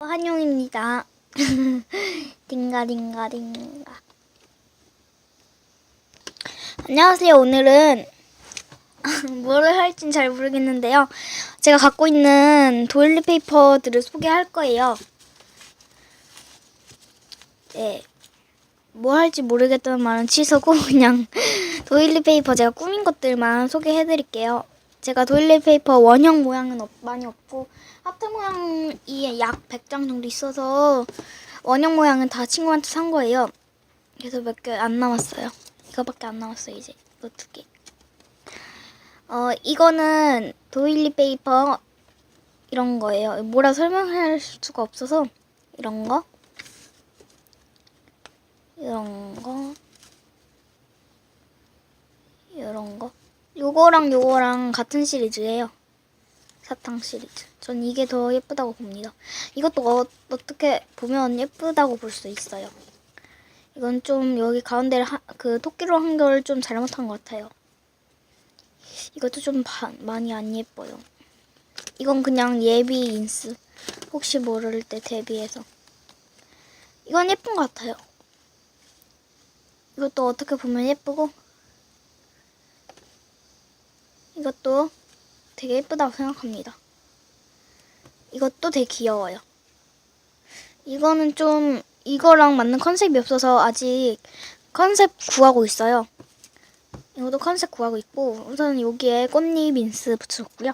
한용입니다. 딩가딩가딩가. 안녕하세요. 오늘은 뭐를 할진 잘 모르겠는데요. 제가 갖고 있는 도일리 페이퍼들을 소개할 거예요. 네. 뭐 할지 모르겠다는 말은 취소고 그냥 도일리 페이퍼 제가 꾸민 것들만 소개해 드릴게요. 제가 도일리 페이퍼 원형 모양은 없- 많이 없고 하트 모양이 약 100장 정도 있어서 원형 모양은 다 친구한테 산 거예요. 그래서 몇 개 안 남았어요. 이거밖에 안 남았어요, 이제. 이거 두 개. 어, 이거는 도일리 페이퍼 이런 거예요. 뭐라 설명할 수가 없어서 이런 거. 이런 거. 이런 거. 요거랑 요거랑 같은 시리즈예요. 사탕 시리즈. 전 이게 더 예쁘다고 봅니다. 이것도 어, 어떻게 보면 예쁘다고 볼 수 있어요. 이건 좀 여기 가운데를 하, 그 토끼로 한걸좀 잘못한 것 같아요. 이것도 좀 바, 많이 안 예뻐요. 이건 그냥 예비 인스. 혹시 모를 때 대비해서. 이건 예쁜 것 같아요. 이것도 어떻게 보면 예쁘고 이것도 되게 예쁘다고 생각합니다. 이것도 되게 귀여워요. 이거는 좀 이거랑 맞는 컨셉이 없어서 아직 컨셉 구하고 있어요. 이것도 컨셉 구하고 있고 우선 여기에 꽃잎 인스 붙였고요.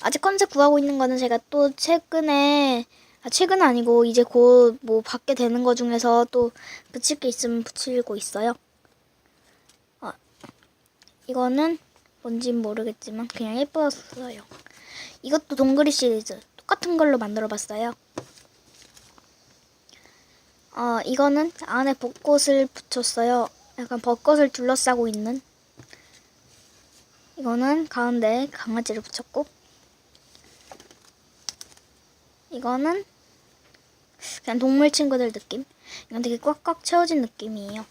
아직 컨셉 구하고 있는 거는 제가 또 최근에 아 최근 아니고 이제 곧 뭐 받게 되는 거 중에서 또 붙일 게 있으면 붙이고 있어요. 아, 이거는 뭔진 모르겠지만 그냥 예뻤어요. 이것도 동그리 시리즈 똑같은 걸로 만들어 봤어요. 어, 이거는 안에 벚꽃을 붙였어요. 약간 벚꽃을 둘러싸고 있는. 이거는 가운데 강아지를 붙였고. 이거는 그냥 동물 친구들 느낌. 이건 되게 꽉꽉 채워진 느낌이에요.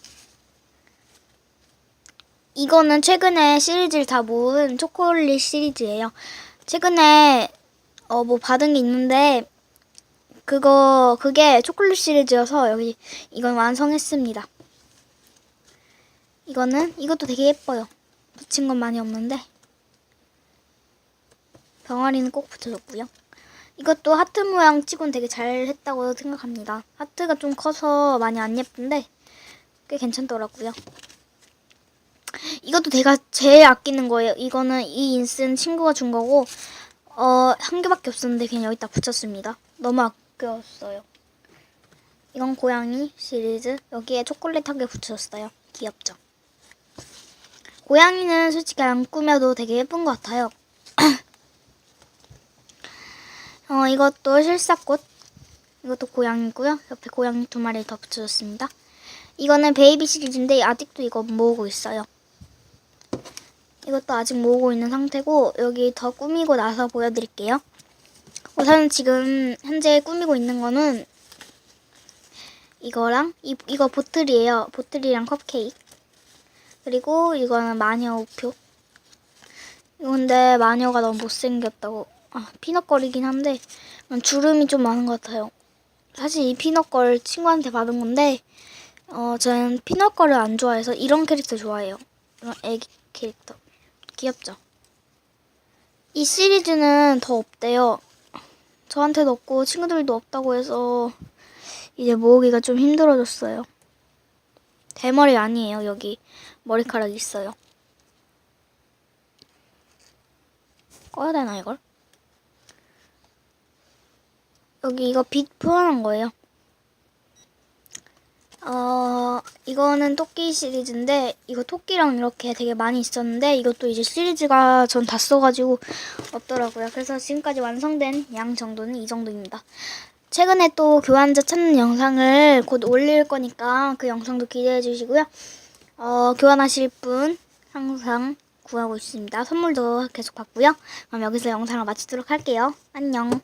이거는 최근에 시리즈를 다 모은 초콜릿 시리즈예요. 최근에 어 뭐 받은 게 있는데 그거 그게 초콜릿 시리즈여서 여기 이건 완성했습니다. 이거는 이것도 되게 예뻐요. 붙인 건 많이 없는데 병아리는 꼭 붙여줬고요. 이것도 하트 모양 치곤 되게 잘 했다고 생각합니다. 하트가 좀 커서 많이 안 예쁜데 꽤 괜찮더라고요. 이것도 제가 제일 아끼는 거예요. 이거는 이 인스는 친구가 준 거고 어, 한 개밖에 없었는데 그냥 여기다 붙였습니다. 너무 아꼈어요. 이건 고양이 시리즈. 여기에 초콜릿 한 개 붙였어요. 귀엽죠? 고양이는 솔직히 안 꾸며도 되게 예쁜 것 같아요. 어, 이것도 실사꽃. 이것도 고양이고요. 옆에 고양이 두 마리 더 붙여줬습니다. 이거는 베이비 시리즈인데 아직도 이거 모으고 있어요. 이것도 아직 모으고 있는 상태고 여기 더 꾸미고 나서 보여드릴게요. 우선 지금 현재 꾸미고 있는 거는 이거랑 이, 이거 보틀이에요. 보틀이랑 컵케이크. 그리고 이거는 마녀 우표. 이건데 마녀가 너무 못생겼다고. 아, 피넛거리긴 한데 주름이 좀 많은 것 같아요. 사실 이 피넛걸 친구한테 받은 건데 어, 저는 피넛걸을 안 좋아해서 이런 캐릭터 좋아해요. 이런 애기 캐릭터. 귀엽죠? 이 시리즈는 더 없대요. 저한테도 없고 친구들도 없다고 해서 이제 모으기가 좀 힘들어졌어요. 대머리 아니에요. 여기 머리카락이 있어요. 꺼야 되나 이걸? 여기 이거 빛 표현한 거예요. 어, 이거는 토끼 시리즈인데, 이거 토끼랑 이렇게 되게 많이 있었는데, 이것도 이제 시리즈가 전 다 써가지고 없더라고요. 그래서 지금까지 완성된 양 정도는 이 정도입니다. 최근에 또 교환자 찾는 영상을 곧 올릴 거니까 그 영상도 기대해 주시고요. 어, 교환하실 분 항상 구하고 있습니다. 선물도 계속 받고요. 그럼 여기서 영상을 마치도록 할게요. 안녕.